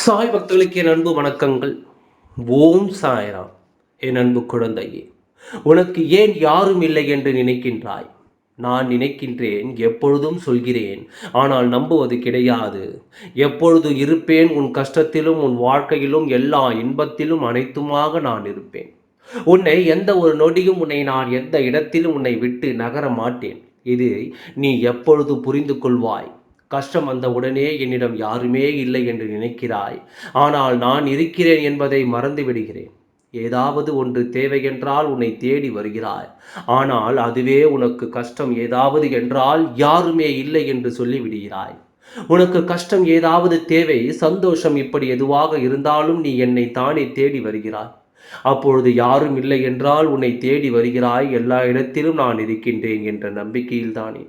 சாய் பக்தர்களுக்கு என் அன்பு வணக்கங்கள். ஓம் சாய்ராம். என் அன்பு குழந்தையே உனக்கு ஏன் யாரும் இல்லை என்று நினைக்கின்றாய்? நான் நினைக்கின்றேன் எப்பொழுதும் சொல்கிறேன் ஆனால் நம்புவது கிடையாது. எப்பொழுது இருப்பேன் உன் கஷ்டத்திலும் உன் வாழ்க்கையிலும் எல்லா இன்பத்திலும் அனைத்துமாக நான் இருப்பேன். உன்னை எந்த ஒரு நொடியும் உன்னை நான் எந்த இடத்திலும் உன்னை விட்டு நகர மாட்டேன். இது நீ எப்பொழுது புரிந்து கொள்வாய்? கஷ்டம் வந்த உடனே என்னிடம் யாருமே இல்லை என்று நினைக்கிறாய். ஆனால் நான் இருக்கிறேன் என்பதை மறந்து விடுகிறேன். ஏதாவது ஒன்று தேவையென்றால் உன்னை தேடி வருகிறாய். ஆனால் அதுவே உனக்கு கஷ்டம் ஏதாவது என்றால் யாருமே இல்லை என்று சொல்லிவிடுகிறாய். உனக்கு கஷ்டம் ஏதாவது தேவை சந்தோஷம் இப்படி எதுவாக இருந்தாலும் நீ என்னை தானே தேடி வருகிறாய். அப்பொழுது யாரும் இல்லை என்றால் உன்னை தேடி வருகிறாய். எல்லா இடத்திலும் நான் இருக்கின்றேன் என்ற நம்பிக்கையில்தானே.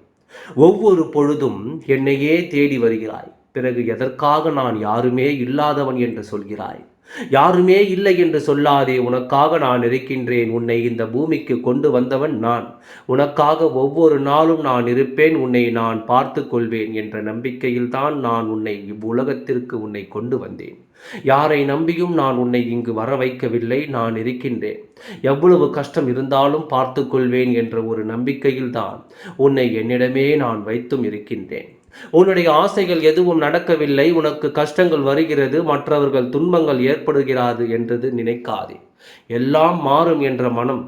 ஒவ்வொரு பொழுதும் என்னையே தேடி வருகிறாய். பிறகு எதற்காக நான் யாருமே இல்லாதவன் என்று சொல்கிறாய். யாருமே இல்லை என்று சொல்லாதே உனக்காக நான் இருக்கின்றேன். உன்னை இந்த பூமிக்கு கொண்டு வந்தவன் நான். உனக்காக ஒவ்வொரு நாளும் நான் இருப்பேன். உன்னை நான் பார்த்து கொள்வேன் என்ற நம்பிக்கையில்தான் நான் உன்னை இவ்வுலகத்திற்கு உன்னை கொண்டு வந்தேன். யாரை நம்பியும் நான் உன்னை இங்கு வர வைக்கவில்லை நான் இருக்கின்றேன். எவ்வளவு கஷ்டம் இருந்தாலும் பார்த்து கொள்வேன் என்ற ஒரு நம்பிக்கையில் தான் உன்னை என்னிடமே நான் வைத்தும் இருக்கின்றேன். உன்னுடைய ஆசைகள் எதுவும் நடக்கவில்லை உனக்கு கஷ்டங்கள் வருகிறது மற்றவர்கள் துன்பங்கள் ஏற்படுகிறாது என்றது நினைக்காதே. எல்லாம் மாறும் என்ற மனம்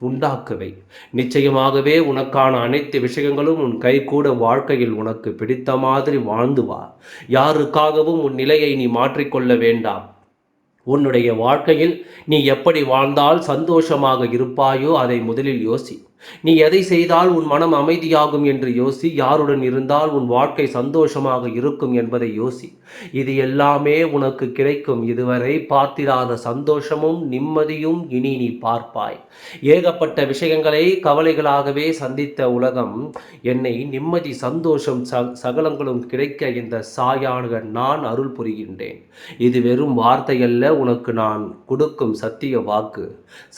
உண்டாக்குவை. நிச்சயமாகவே உனக்கான அனைத்து விஷயங்களும் உன் கை கூட வாழ்க்கையில் உனக்கு பிடித்த மாதிரி வாழ்ந்து வா. யாருக்காகவும் உன் நிலையை நீ மாற்றிக்கொள்ள வேண்டாம். உன்னுடைய வாழ்க்கையில் நீ எப்படி வாழ்ந்தால் சந்தோஷமாக இருப்பாயோ அதை முதலில் யோசி. நீ எதை செய்தால் உன் மனம் அமைதியாகும் என்று யோசி யாருடன் இருந்தால் உன் வாழ்க்கை சந்தோஷமாக இருக்கும் என்பதை யோசி. இது எல்லாமே உனக்கு கிடைக்கும். இதுவரை பார்த்திராத சந்தோஷமும் நிம்மதியும் இனி நீ பார்ப்பாய். ஏகப்பட்ட விஷயங்களை கவலைகளாகவே சந்தித்த உலகம் என்னை நிம்மதி சந்தோஷம் சகலங்களும் கிடைக்க இந்த சாயான நான் அருள் புரிகின்றேன். இது வெறும் வார்த்தையல்ல உனக்கு நான் கொடுக்கும் சத்திய வாக்கு.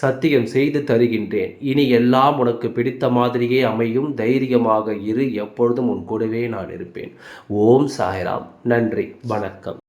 சத்தியம் செய்து தருகின்றேன். இனி எல்லாம் உனக்கு உனக்கு பிடித்த மாதிரியே அமையும். தைரியமாக இரு. எப்பொழுதும் உன் கூடவே நான் இருப்பேன். ஓம் சாய்ராம். நன்றி. வணக்கம்.